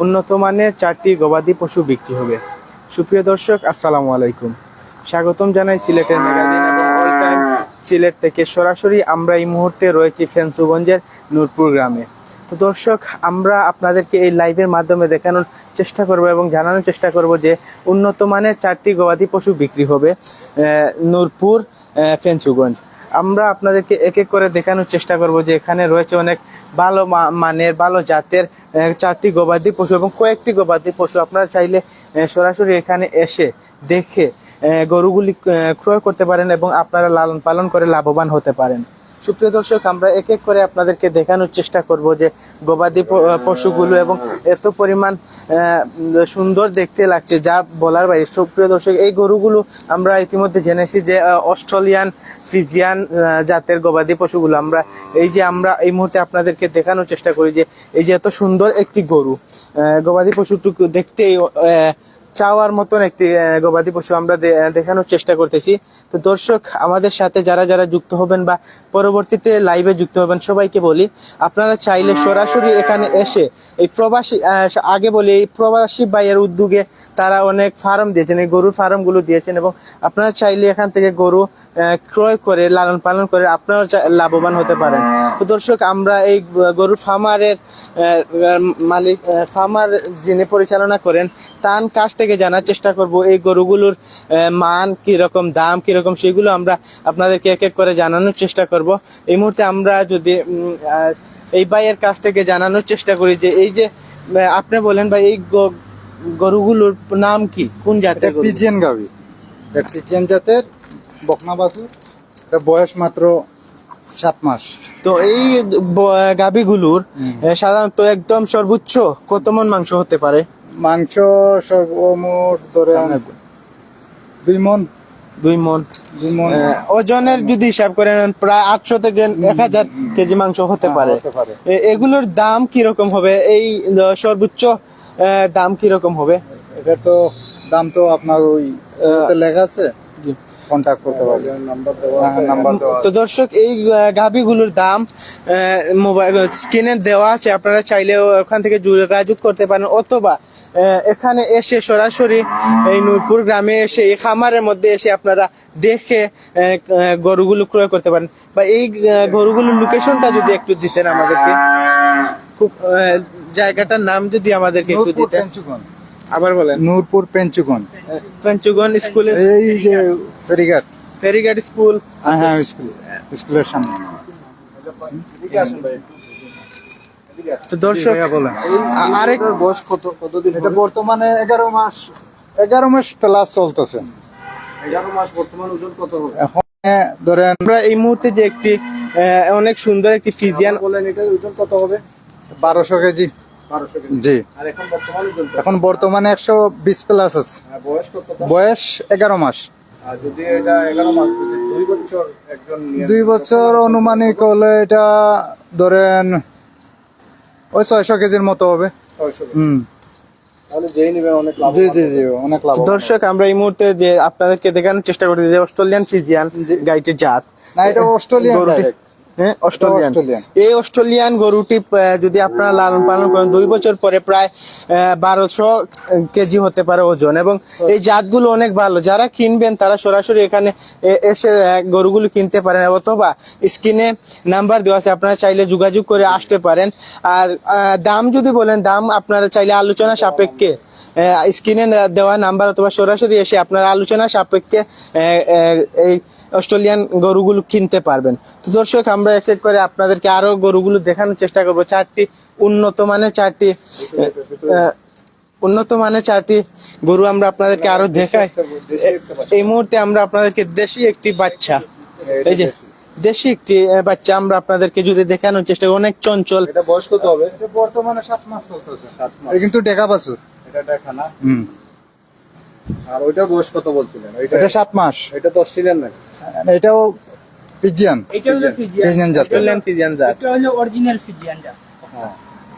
উন্নত মানের চারটি গবাদি পশু বিক্রি হবে। সুপ্রিয় দর্শক, আসসালামু আলাইকুম। স্বাগতম জানাই সিলেটের সিলেট থেকে সরাসরি আমরা এই মুহূর্তে রয়েছি ফেন্সুগঞ্জের নূরপুর গ্রামে। তো দর্শক, আমরা আপনাদেরকে এই লাইভের মাধ্যমে দেখানোর চেষ্টা করব এবং জানানোর চেষ্টা করব যে উন্নত মানের চারটি গবাদি পশু বিক্রি হবে নূরপুর ফেন্সুগঞ্জ। আমরা আপনাদেরকে এক এক করে দেখানোর চেষ্টা করব যে এখানে রয়েছে অনেক ভালো মানের, ভালো জাতের চারটি গবাদি পশু এবং কয়েকটি গবাদি পশু। আপনারা চাইলে সরাসরি এখানে এসে দেখে গরুগুলি ক্রয় করতে পারেন এবং আপনারা লালন পালন করে লাভবান হতে পারেন। সুপ্রিয় দর্শক, আমরা এক এক করে আপনাদেরকে দেখানোর চেষ্টা করব যে গবাদি পশুগুলো এবং এত পরিমাণ সুন্দর দেখতে লাগছে যা বলার বাইরে। সুপ্রিয় দর্শক, এই গরুগুলো আমরা ইতিমধ্যে জেনেছি যে অস্ট্রেলিয়ান ফিজিয়ান জাতের গবাদি পশুগুলো। আমরা এই যে আমরা এই মুহূর্তে আপনাদেরকে দেখানোর চেষ্টা করি যে, এই যে এত সুন্দর একটি গরু গবাদি পশুটুকু দেখতেই চাওয়ার মতন একটি গবাদি পশু আমরা দেখানোর চেষ্টা করতেছি। তো দর্শক, আমাদের সাথে যারা যারা যুক্ত হবেন বা পরবর্তীতে লাইভে যুক্ত হবেন, সবাইকে বলি, আপনারা চাইলে সরাসরি এখানে এসে এই প্রবাসী আগে বলি, এই প্রবাসী বাইয়ের উদ্যোগে তারা অনেক ফার্ম দিয়েছেন, এই গরুর ফার্মগুলো দিয়েছেন এবং আপনারা চাইলে এখান থেকে গরু ক্রয় করে লালন পালন করে আপনারা লাভবান হতে পারেন। তো দর্শক আমরা এই গ- গরুর ফার্মারের মালিক ফার্মার যিনি পরিচালনা করেন তার কাছ থেকে জানার চেষ্টা করব এই গরুগুলোর মান কীরকম দাম কীরকম সেগুলো আমরা আপনাদেরকে এক এক করে জানানোর চেষ্টা করব। এই মুহূর্তে আমরা যদি এই ভাইয়ের কাছ থেকে জানানোর চেষ্টা করি যে এই যে আপনি বলেন ভাই এই গরুগুলোর নাম কি? কোন জাতের গরু? পিজিএন গাভি। এটা পিজিএন জাতের বকনা বাছুর এটা বয়স মাত্র সাত মাস। তো এই গাভীগুলোর সাধারণত একদম সর্বোচ্চ কত মন মাংস হতে পারে? মাংস সর্বমোট ধরে দুই মন। দুই মন। দুই মন। ওজনের যদি হিসাব করেন প্রায় আটশো থেকে এক হাজার কেজি মাংস হতে হ্যাঁ, পারে। এগুলোর দাম কীরকম হবে? এই সর্বোচ্চ দাম কীরকম হবে? এটা তো দাম তো আপনার ওই লেখা আছে। কন্ট্যাক্ট করতে পারবে। নাম্বার দেওয়া আছে। নাম্বার দেওয়া তো দর্শক এই গাভিগুলোর দাম মোবাইল স্ক্রিনে দেওয়া আছে। আপনারা চাইলে ওখান থেকে যোগাযোগ করতে পারেন। অথবা এখানে এসে সরাসরি এই নূরপুর গ্রামে এসে এই খামারের মধ্যে এসে আপনারা দেখে গরুগুলো ক্রয় করতে পারেন। বা এই গরুগুলোর লোকেশনটা যদি একটু দিতেন আমাদেরকে। খুব আহ, জায়গাটার নাম যদি আমাদেরকে একটু দিতেন। আবার বলেন। নূরপুর পেঞ্চুগন। পঞ্চগন স্কুলের এই যে ফেরিঘাট। ফেরিঘাট স্কুল। হ্যাঁ হ্যাঁ স্কুল স্কুলের সামনে। তো দর্শক আরেক বয়স কত কতদিন এটা বর্তমানে এগারো মাস। এগারো মাস প্লাস চলতেছে। এগারো মাস বর্তমান ওজন কত হবে? এখন ধরেন আমরা এই মুহূর্তে যে একটি আহ, অনেক সুন্দর একটি ফিজিয়ান বলেন ওজন কত হবে? বারোশো কেজি। জি। এখন বর্তমান ওজন কত? এখন বর্তমানে একশো বিশ প্লাস আছে। আর বয়স কত? তার? বয়স এগারো মাস। আর যদি এটা এগারো মাস দুই বছর একজন দুই বছর অনুমানিক হলে এটা ধরেন ওই ছয়শো কেজির মতো হবে। ছয়শো হুম। তাহলে যেই নেবে অনেক লাভ জি জি জি অনেক লাভ হবে। দর্শক আমরা এই মুহূর্তে যে আপনাদেরকে দেখানোর চেষ্টা করতেছি যে অস্ট্রেলিয়ান ফিজিয়ান গাইটের জাত। না এটা অস্ট্রেলিয়ান। হ্যাঁ অস্ট্রেলিয়ান। এই অস্ট্রেলিয়ান গরুটি যদি আপনারা লালন পালন করেন দুই বছর পরে প্রায় বারোশো কেজি হতে পারে ওজন। এবং এই জাতগুলো অনেক ভালো। যারা কিনবেন তারা সরাসরি এখানে এসে গরুগুলো কিনতে পারেন অথবা স্ক্রিনে নাম্বার দেওয়া আছে আপনারা চাইলে যোগাযোগ করে আসতে পারেন। আর দাম যদি বলেন দাম আপনারা চাইলে আলোচনা সাপেক্ষে স্ক্রিনে দেওয়া নাম্বার অথবা সরাসরি এসে আপনারা আলোচনা সাপেক্ষে এই অস্ট্রেলিয়ান গরুগুলো কিনতে পারবেন। তো দর্শক আমরা এক এক করে আপনাদেরকে আরও গরুগুলো দেখানোর চেষ্টা করব। চারটি উন্নত মানের চারটি উন্নত মানের চারটি গরু আমরা আপনাদেরকে আরও দেখাই। এই মুহূর্তে আমরা আপনাদেরকে দেশি একটি বাচ্চা এই যে দেশি একটি বাচ্চা আমরা আপনাদেরকে যদি দেখানোর চেষ্টা করি অনেক চঞ্চল। এটা বয়স কত হবে? বর্তমানে সাত মাস চলতেছে এটা কিন্তু ডেকা বাছুর। এটা দেখা না? হুম। আর ওইটার বয়স কত বলছিলেন? এটা সাত মাস। এটা তো অস্ট্রেলিয়ান নাকি? এটাও ফিজিয়ান এটা হলো ফিজিয়ান পিজিয়ান জাতের অস্ট্রেলিয়ান ফিজিয়ান জাত। এটা হলো অরিজিনাল ফিজিয়ানটা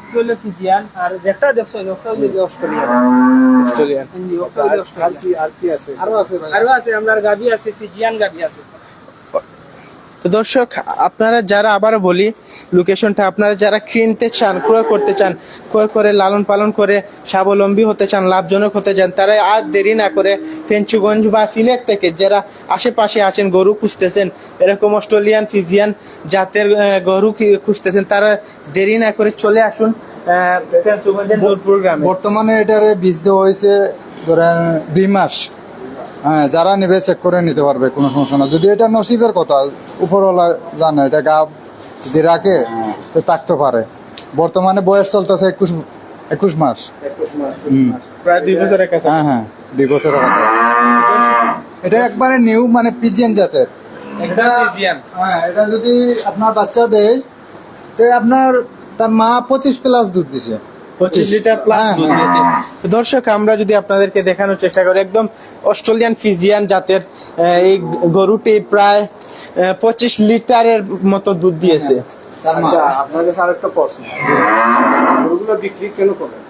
এটা হলো ফিজিয়ান আর যেটা দেখছ ওটা হলো অস্ট্রেলিয়ান অস্ট্রেলিয়ান হিন্দি ওটা আর কি আর কি আছে? আরও আছে আরও আছে আপনার গাবি আছে ফিজিয়ান গাবি আছে। তো দর্শক, আপনারা যারা আবারও বলি লোকেশনটা আপনারা যারা কিনতে চান, ক্রয় করতে চান, ক্রয় করে, লালন পালন করে, স্বাবলম্বী হতে চান, লাভজনক হতে চান, তারা আর দেরি না করে পেঞ্চুগঞ্জ বা সিলেট থেকে যারা আশেপাশে আছেন, গরু খুঁজতেছেন, এরকম অস্ট্রেলিয়ান, ফিজিয়ান জাতের গরু খুঁজতেছেন, তারা দেরি না করে চলে আসুন বর্তমানে এটারে বীজ দেওয়া হয়েছে, ধরেন দুই মাস। হ্যাঁ যারা নেবে চেক করে নিতে পারবে কোনো সমস্যা না। যদি এটা নসিবের কথা উপরওয়ালা জানে এটা গা যদি রাখে তো থাকতে পারে। বর্তমানে বয়স চলতেছে একুশ একুশ মাস। হুম। প্রায় দুই বছরের কাছে হ্যাঁ হ্যাঁ দুই বছরের কাছে এটা একবারে নিউ মানে পিজিএন জাতের। হ্যাঁ এটা যদি আপনার বাচ্চা দেয় তো আপনার তার মা পঁচিশ প্লাস দুধ দিছে। পঁচিশ লিটার প্লাস হ্যাঁ, হ্যাঁ। দর্শক আমরা যদি আপনাদেরকে দেখানোর চেষ্টা করি একদম অস্ট্রেলিয়ান ফিজিয়ান জাতের আহ, এই গরুটি প্রায় পঁচিশ লিটারের মতো দুধ দিয়েছে। তার মা আচ্ছা। আপনার কাছে আরেকটা প্রশ্ন। গরুগুলো বিক্রি কেন করেন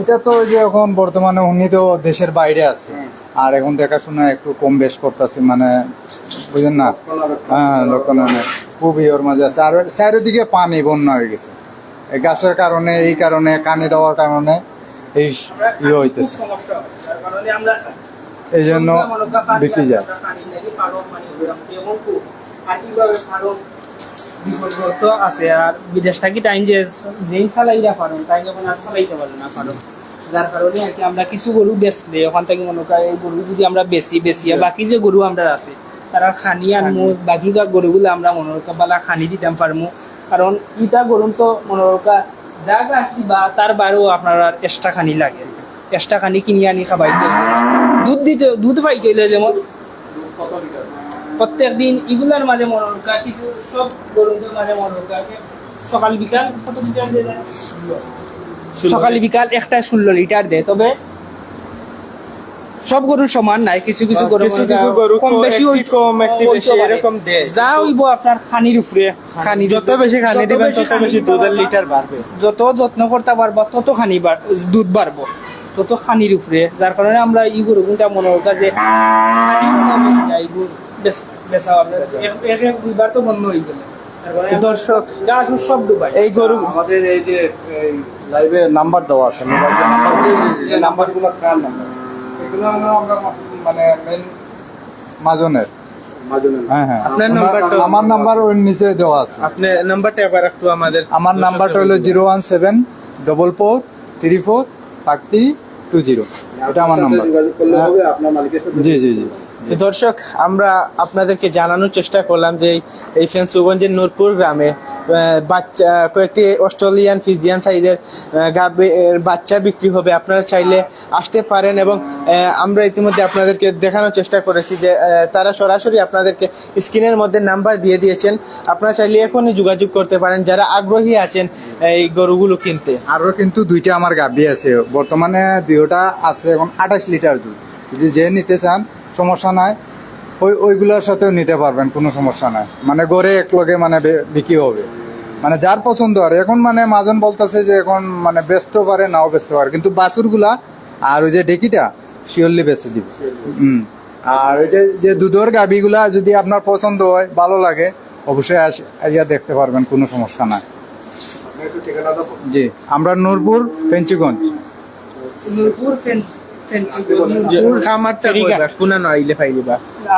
এটা তো ওই যে এখন বর্তমানে উনি তো দেশের বাইরে আছে। আর এখন দেখাশোনা একটু কম বেশ করতেছে মানে বুঝেন না? হ্যাঁ লক্ষণ খুবই ওর মাঝে আছে। আর চারিদিকে পানি বন্যা হয়ে গেছে। গাছের কারণে, এই কারণে, কানে দেওয়ার কারণে এই ইয়ে হইতেছে। এই জন্য বিক্রি যায়। আছে বিদেশ থাকি টাইম পারে না আমরা কিছু বেচলে মনে এই যদি আমরা বাকি যে গরু আমরা আছে, তারা খানি বাকি আমরা মনে করি বালা খানি দিতাম পারমু কারণ ইটা গরু তো মনে করি যা রাখছি বা তার বারেও আপনার এক্সট্রা খানি লাগে। এক্সট্রা খানি কিনে আনি খাবাইতে দুধ দিতে দুধ পাইতে হইলে যেমন। প্রত্যেক দিন এগুলার মাঝে মনোরকা কিছু সব গরুদের মাঝে মনোরকা সকাল বিকাল কত লিটার দেয়? সকাল বিকাল একটা ষোলো লিটার দেয়। তবে সব গরু সমান নাই কিছু কিছু গরু কিছু কিছু গরু কম বেশি হইতে- কম, একটি বেশি এরকম দেয়। যা হইব আপনার খানির উপরে খানির যত বেশি খানি দিবেন তত বেশি দুধের লিটার বাড়বে। যত যত্ন করতে পারবা তত খানি বাড়- দুধ বাড়বো। তত খানির উপরে যার কারণে আমরা ই গরু কিন্তু মনে হতো যে খানি বেচা এক- দুইবার তো বন্ধ হয়ে গেল। দর্শক এই গরু আমাদের এই যে লাইভে নাম্বার দেওয়া আছে। নাম্বার এই কার নাম্বার এগুলো হলো আমরা মানে মেন মাজনের। মাজনের। হ্যাঁ হ্যাঁ। আপনার আমার- নাম্বারটা- আমার নাম্বার ওর নিচে দেওয়া আছে। আপনি নাম্বারটা একবার একটু আমাদের আমার নাম্বারটা হলো zero one seven double four three four thirty two zero এটা আমার নাম্বার সাথে জি জি জি। দর্শক, আমরা আপনাদেরকে জানানোর চেষ্টা করলাম যে এই- ফেন্সুগঞ্জের নূরপুর গ্রামে বাচ্চা, কয়েকটি অস্ট্রেলিয়ান ফিজিয়ান সাইজের বাচ্চা বিক্রি হবে। আপনারা চাইলে আসতে পারেন এবং আমরা ইতিমধ্যে আপনাদেরকে দেখানোর চেষ্টা করেছি যে তারা সরাসরি আপনাদেরকে স্ক্রিনের মধ্যে নাম্বার দিয়ে দিয়েছেন। আপনারা চাইলে এখনই যোগাযোগ করতে পারেন যারা আগ্রহী আছেন এই গরুগুলো কিনতে। আরও কিন্তু দুইটা আমার গাভি আছে। বর্তমানে দুইটা আছে এখন আঠাশ লিটার দুধ। যদি যে নিতে চান সমস্যা নাই। ওই ওইগুলোর সাথেও নিতে পারবেন কোনো সমস্যা নাই। মানে গড়ে এক লগে মানে বে- বিক্রি হবে। মানে যার পছন্দ আর। এখন মানে মাজন বলতেছে যে এখন মানে ব্যস্ত পারে নাও ব্যস্ত পারে। কিন্তু বাছুরগুলা আর ওই যে ডেকিটা শিওরলি বেঁচে দিবে। হুম। আর ওই যে যে দুধের গাভিগুলা যদি আপনার পছন্দ হয় ভালো লাগে অবশ্যই আস- আইয়া দেখতে পারবেন কোনো সমস্যা নাই। জি আমরা নূরপুর পেঞ্চুগঞ্জ নূরপুর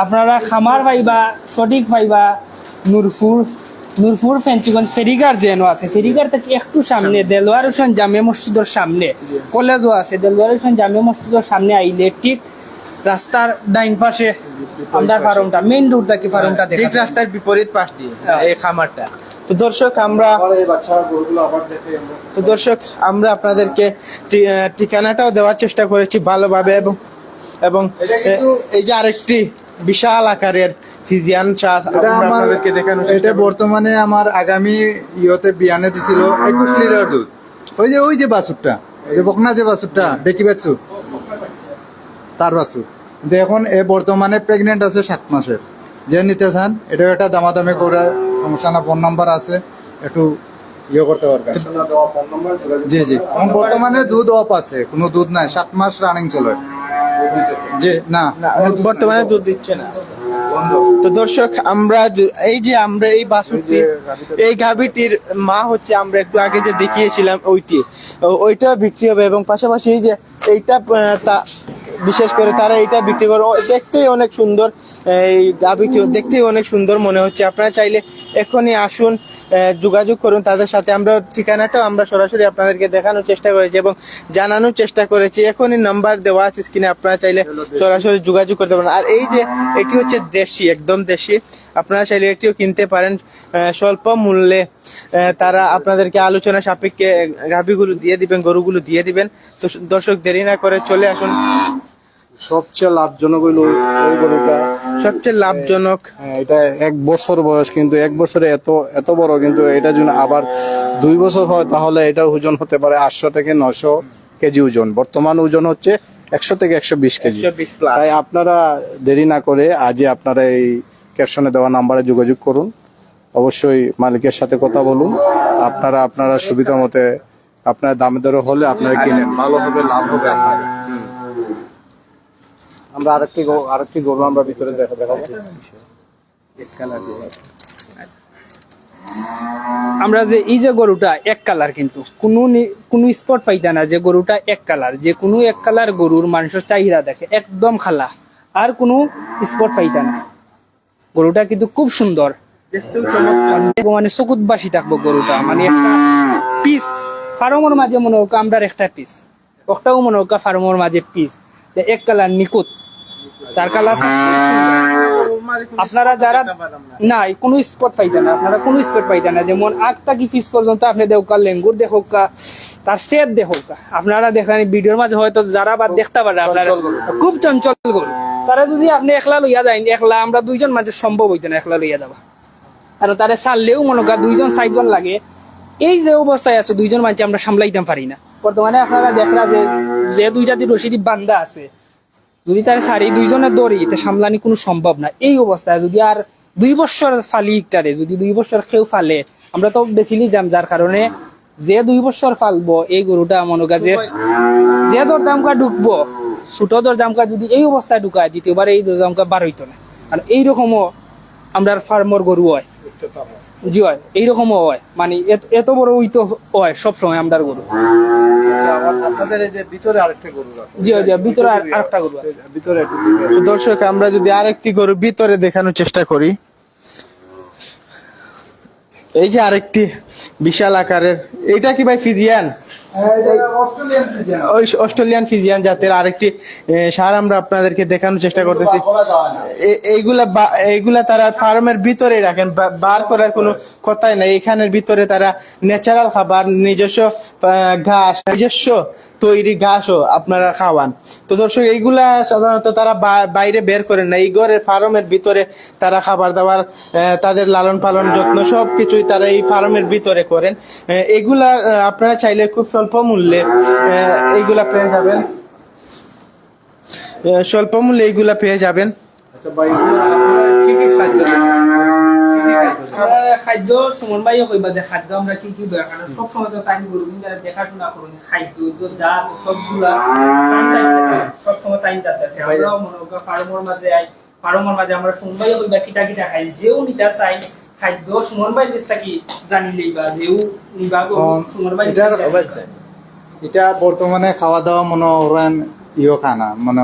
আপনারা খামার পাইবা সঠিক পাইবা নূরপুর ফেরিঘাট যেন আছে। ফেরিঘাট থেকে একটু সামনে দেলোয়ার হোসেন জামে মসজিদের সামনে। কলেজও আছে দেলোয়ার হোসেন জামে মসজিদের সামনে আইলে ঠিক রাস্তার ডাইন পাশে আমরা ফার্মটা মেইন রোড থেকে ফার্মটা ঠিক দেখা রাস্তার বিপরীত পাশ দিয়ে হ্যাঁ। এই খামারটা। তো দর্শক আমরা তো দর্শক আমরা আপনাদেরকে ঠিকানাটাও দেওয়ার চেষ্টা করেছি ভালোভাবে এবং এবং এই যে আরেকটি বিশাল আকারের ফিজিয়ান চার এটা আপনাদেরকে দেখানো এটা বর্তমানে আমার আগামী ইয়তে বিয়ানে দিছিল একুশ লিটার দুধ। ওই যে ওই যে বাছুরটা ওই যে বকনা যে বাছুরটা দেখি বাছুর। তার বাছুর। কিন্তু এখন এ বর্তমানে প্রেগনেন্ট আছে সাত মাসের। যে নিতে চান এটা একটা দামাদামি করে সমস্যা না ফোন নাম্বার আছে একটু ইয়ে করতে পারবেন। জি জি। এখন বর্তমানে দুধ অফ আছে কোনো দুধ নাই সাত মাস রানিং চলে। জি না। বর্তমানে দুধ দিচ্ছে না। তো দর্শক আমরা এই যে আমরা এই বাছুরটি এই গাভীটির মা হচ্ছে আমরা একটু আগে যে দেখিয়েছিলাম ওইটি। ওইটা বিক্রি হবে এবং পাশাপাশি এই যে এইটা তা বিশেষ করে তারা এটা বিক্রি করে দেখতেই অনেক সুন্দর। এই গাভীটি দেখতেই অনেক সুন্দর মনে হচ্ছে। আপনারা চাইলে এখনই আসুন যোগাযোগ করুন তাদের সাথে। আমরা ঠিকানাটাও আমরা সরাসরি আপনাদেরকে দেখানোর চেষ্টা করেছি এবং জানানোর চেষ্টা করেছি। এখনই নাম্বার দেওয়া আছে স্ক্রিনে আপনারা চাইলে সরাসরি যোগাযোগ করতে পারেন। আর এই যে, এটি হচ্ছে দেশি, একদম দেশি। আপনারা চাইলে এটিও কিনতে পারেন স্বল্প মূল্যে। তারা আপনাদেরকে আলোচনা সাপেক্ষে গাভীগুলো দিয়ে দিবেন, গরুগুলো দিয়ে দিবেন। তো দর্শক দেরি না করে চলে আসুন। সবচেয়ে লাভজনক হইল ওই- গরুটা। সবচেয়ে লাভজনক। হ্যাঁ, এটা এক বছর বয়স কিন্তু এক বছরে এত এত বড় কিন্তু এটা যদি আবার দুই বছর হয় তাহলে এটার ওজন হতে পারে আটশো থেকে নশো কেজি ওজন। বর্তমান ওজন হচ্ছে একশো থেকে একশো বিশ কেজি। তাই আপনারা দেরি না করে আজই আপনারা এই ক্যাপশনে দেওয়া নাম্বারে যোগাযোগ করুন। অবশ্যই মালিকের সাথে কথা বলুন। আপনারা আপনারা সুবিধা মতে আপনার দামে দরে হলে আপনারা কিনেন। ভালো হবে লাভ হবে আপনাদের। আমরা আরেকটি আরেকটি গরু আমরা ভিতরে দেখা দেখাবো। আমরা যে এই যে গরুটা এক কালার কিন্তু। কোনো কোনো স্পট পাইতা না যে গরুটা এক কালার যে কোনো এক কালার গরুর মানুষের চাহিদা দেখে একদম খালা। আর কোনো স্পট পাইতা না। গরুটা কিন্তু খুব সুন্দর। মানে চকুত বাসি থাকব গরুটা। মানে একটা পিস ফার্মর মাঝে মনে হোক আমরা একটা পিস একটাও মনে হোক ফার্মর মাঝে পিস এক কালার নিকুত তার কালার আপনারা যারা না কোনো স্পট পাইতেন না। আপনারা কোনো স্পট পাইতেন না। যেমন আটটা কি ফিস পর্যন্ত আপনি দেউকা লেঙ্গুর দেখোকা তার সেট দেখোকা। আপনারা দেখেন ভিডিওর মাঝে হয়তো যারা বা দেখতে পারে আপনারা খুব চঞ্চল গরু। তারা যদি আপনি একলা লইয়া যায় একলা আমরা দুইজন মাঝে সম্ভব হইতো না একলা লইয়া যাবা আর তারা চাললেও মনে কর দুইজন চারজন লাগে। এই যে অবস্থায় আছে, দুইজন মানুষ আমরা সামলাইতে পারি না। বর্তমানে আপনারা দেখরা যে যে দুইটা দিয়ে রশিদি বান্দা আছে, যদি তার সারি দুইজনের দড়ি, তে সামলানি কোনো সম্ভব না। এই অবস্থায় যদি আর দুই বছর ফালি ইকটারে, যদি দুই বছর কেউ ফালে, আমরা তো বেছিলি যাম যার কারণে যে দুই বছর ফালবো, এই গরুটা মনে কর যে দর দামকা ঢুকবো ছোট দর দামকা যদি এই অবস্থায় ঢুকায়, দ্বিতীয়বার এই দর দামকা বার হইতো না। আর এইরকমও আমরা ফার্মর গরু হয়। জি হয় এইরকমও হয়। মানে এত- বড় ওই তো হয় সবসময় আমদার গরু। আচ্ছা, আবার আপনাদের এই যে ভিতরে আরেকটা গরু জি জি ভিতরে আর- আরেকটা ভিতরে একটু দিকে। তো দর্শক আমরা যদি আরেকটি গরু ভিতরে দেখানোর চেষ্টা করি। এই যে আরেকটি বিশাল আকারের এটা কি ভাই ফিজিয়ান? অস্ট্রেলিয়ান ফিজিয়ান জাতের আরেকটি সার আমরা আপনাদেরকে দেখানোর চেষ্টা করতেছি। এইগুলা এইগুলা তারা ফার্মের ভিতরে রাখেন বার করার কোনো কথাই নাই। এখানের ভিতরে তারা ন্যাচারাল খাবার, নিজস্ব ঘাস, নিজস্ব তৈরি ঘাসও আপনারা খাওয়ান। তো দর্শক এইগুলা সাধারণত তারা বাইরে বের করেন না। এই ঘরের ফার্মের ভিতরে তারা খাবার দাবার তাদের লালন পালন যত্ন সব কিছুই তারা এই ফার্মের ভিতরে করেন। এগুলা আপনারা চাইলে খুব স্বল্প মূল্যে এইগুলা পেয়ে যাবেন। স্বল্প মূল্যে এইগুলা পেয়ে যাবেন। আচ্ছা ভাই, কি কি খাদ্য দেন? কি কি খাদ্য দেন? আমরা খাদ্য সুমন ভাইও কইবা যে খাদ্য আমরা কি কি দরকার? সব সময় তো টাইম করুন দেখাশোনা করুন খাদ্য তো যা সবগুলা সব সময় টাইম তাতে আমরাও মনে করি ফার্মর মাঝে আই ফার্মর মাঝে আমরা সুমন ভাইও কইবা কিটা কিটা খাই যেও নিতা চাই খাদ্য সুমন ভাই দেশটা কি জানিলেই বা যেও নিবা গো সুমন ভাই এটা বর্তমানে খাওয়া দাওয়া মনে করেন ইয়ে খানা মানে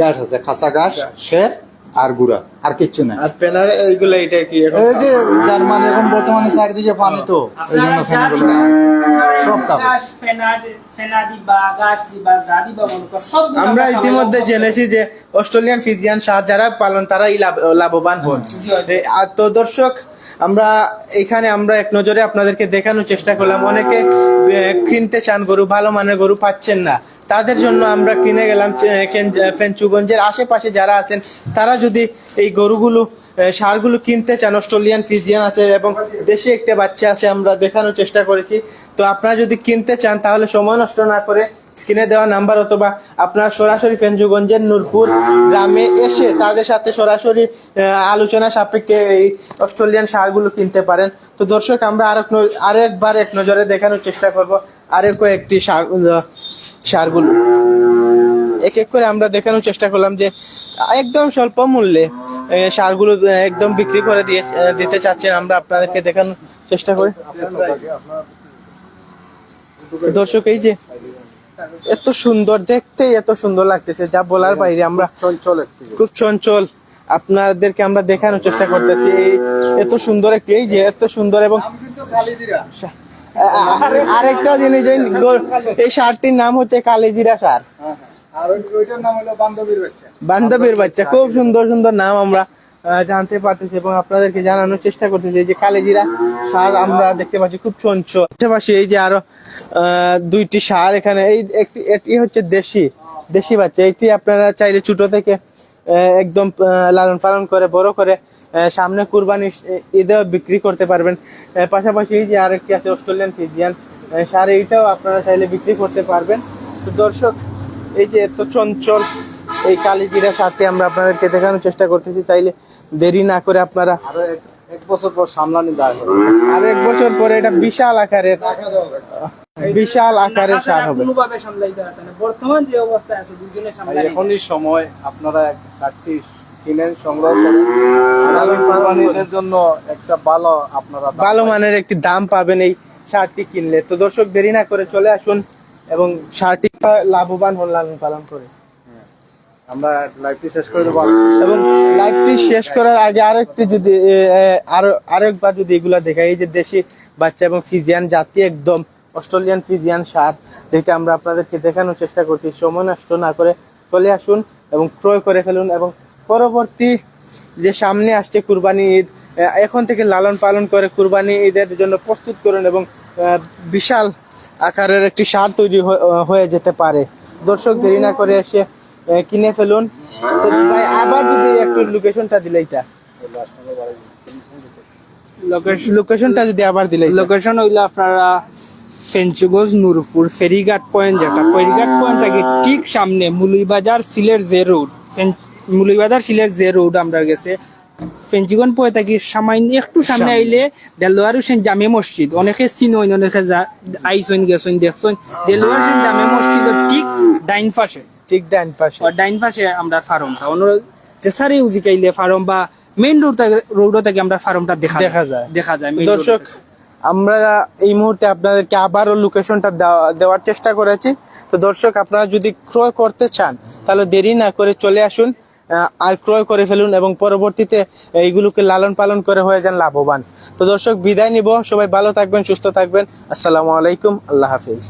গাছ আছে খাঁচা গাছ খের আর গুড়া আর কিচ্ছু না আর পেনার এইগুলো এটা কি এই যে জার্মানি এখন বর্তমানে চারিদিকে পানি তো এই জন্য ফ্যানগুলো সব খাবে। ফেনা ফেনা দিবা গাছ দিবা যা দিবা মনে কর সব আমরা ইতিমধ্যে জেনেছি যে অস্ট্রেলিয়ান ফিজিয়ান সার যারা পালন তারাই লাভ- লাভবান হন। তো দর্শক আমরা এখানে আমরা এক নজরে আপনাদেরকে দেখানোর চেষ্টা করলাম। অনেকে কিনতে চান গরু, ভালো মানের গরু পাচ্ছেন না। তাদের জন্য আমরা কিনে গেলাম পেঞ্চুগঞ্জের আশেপাশে যারা আছেন, তারা যদি এই গরুগুলো সারগুলো কিনতে চান, অস্ট্রেলিয়ান ফিজিয়ান আছে এবং দেশে একটা বাচ্চা আছে, আমরা দেখানোর চেষ্টা করেছি। তো আপনারা যদি কিনতে চান, তাহলে সময় নষ্ট না করে স্ক্রিনে দেওয়া নাম্বার অথবা আপনার সরাসরি ফেঞ্জুগঞ্জের নূরপুর গ্রামে এসে তাদের সাথে সরাসরি আলোচনা সাপেক্ষে এই অস্ট্রেলিয়ান সারগুলো কিনতে পারেন। তো দর্শক, আমরা আরেক আরেকবার এক নজরে দেখানোর চেষ্টা করব আরেক কয়েকটি সার সারগুলো। এক এক করে আমরা দেখানোর চেষ্টা করলাম যে, একদম স্বল্প মূল্যে সারগুলো একদম বিক্রি করে দিয়ে দিতে চাচ্ছেন। আমরা আপনাদেরকে দেখানোর চেষ্টা করি। দর্শক, এই যে এত সুন্দর দেখতে এত সুন্দর লাগতেছে। যা বলার বাইরে আমরা চঞ্চল একটু খুব চঞ্চল। আপনাদেরকে আমরা দেখানোর চেষ্টা করতেছি। এত সুন্দর একটি এই যে এত সুন্দর এবং আরেকটা জিনিস এই সারটির নাম হচ্ছে কালিজিরা সার। নাম হলো বান্ধবীর বাচ্চা। খুব সুন্দর সুন্দর নাম আমরা জানতে পারতেছি এবং আপনাদেরকে জানানোর চেষ্টা করতেছি যে কালেজিরা সার আমরা দেখতে পাচ্ছি খুব চঞ্চল। পাশাপাশি এই যে আরও দুইটি সার এখানে, এই একটি, এটি হচ্ছে দেশি দেশি বাচ্চা। এটি আপনারা চাইলে ছোট থেকে একদম লালন পালন করে, বড় করে সামনে কুরবানি ঈদেও বিক্রি করতে পারবেন। পাশাপাশি এই যে আরেকটি আছে অস্ট্রেলিয়ান ফিজিয়ান সার এইটাও আপনারা চাইলে বিক্রি করতে পারবেন। তো দর্শক, এই যে এত চঞ্চল এই কালিজিরা সারটি আমরা আপনাদেরকে দেখানোর চেষ্টা করতেছি। চাইলে দেরি না করে আপনারা আরও এক- এক বছর পর সামলানি যায়। আর এক বছর পরে এটা বিশাল আকারের বিশাল আকারের সার হবে। বর্তমান যে আছে এখনই সময়। আপনারা কিনেন সংগ্রহ করেন। কোরবানিদের জন্য একটা ভালো আপনারা ভালো মানের একটি দাম পাবেন এই সারটি কিনলে। তো দর্শক দেরি না করে চলে আসুন এবং সারটি লাভবান হন লালন পালন করে। আমরা শেষ এবং শেষ করার আগে আরেকটি যদি আরেকবার যদি এগুলা যে দেশি বাচ্চা এবং ফিজিয়ান জাতি একদম অস্ট্রেলিয়ান ফিজিয়ান সার, যেটা আমরা আপনাদেরকে দেখানোর চেষ্টা করছি, সময় নষ্ট না করে চলে আসুন এবং ক্রয় করে ফেলুন এবং পরবর্তী যে সামনে আসছে কুরবানি ঈদ এখন থেকে লালন পালন করে কুরবানি ঈদের জন্য প্রস্তুত করুন এবং বিশাল আকারের একটি সার তৈরি হয়ে যেতে পারে। দর্শক দেরি না করে এসে কিনে ফেলুন। ভাই আবার যদি একটু লোকেশনটা দিলে এটা? লোকেশনটা যদি আবার দিলে লোকেশন হইল আপনারা ফেঞ্চুগঞ্জ নূরপুর ফেরিঘাট পয়েন্ট যেটা। ফেরিঘাট পয়েন্ট থেকে ঠিক সামনে মুলুইবাজার সিলের যে রোড মুলুইবাজার সিলের যে রোড আমরা গেছে। ফেঞ্চুগঞ্জ পয়ে থাকি সামান্য একটু সামনে আইলে দেলোয়ার হোসেন জামে মসজিদ। অনেকে চিনইন অনেকে আইসইন গেছইন দেখছইন দেলোয়ার হোসেন জামে মসজিদের ঠিক ডাইন পাশে। ঠিক ডান পাশে। ডাইন পাশে আমরা ফার্মটা অন্য যে সারে উজিকাইলে ফার্ম বা মেইন রোড রোড থেকে আমরা ফার্মটা দেখা দেখা যায়। দেখা যায় দর্শক আমরা এই মুহূর্তে আপনাদেরকে আবারও লোকেশনটা দেওয়ার চেষ্টা করেছি। তো দর্শক আপনারা যদি ক্রয় করতে চান তাহলে দেরি না করে চলে আসুন আর ক্রয় করে ফেলুন এবং পরবর্তীতে এইগুলোকে লালন পালন করে হয়ে যান লাভবান। তো দর্শক বিদায় নিব। সবাই ভালো থাকবেন সুস্থ থাকবেন। আসসালামু আলাইকুম। আল্লাহ হাফিজ।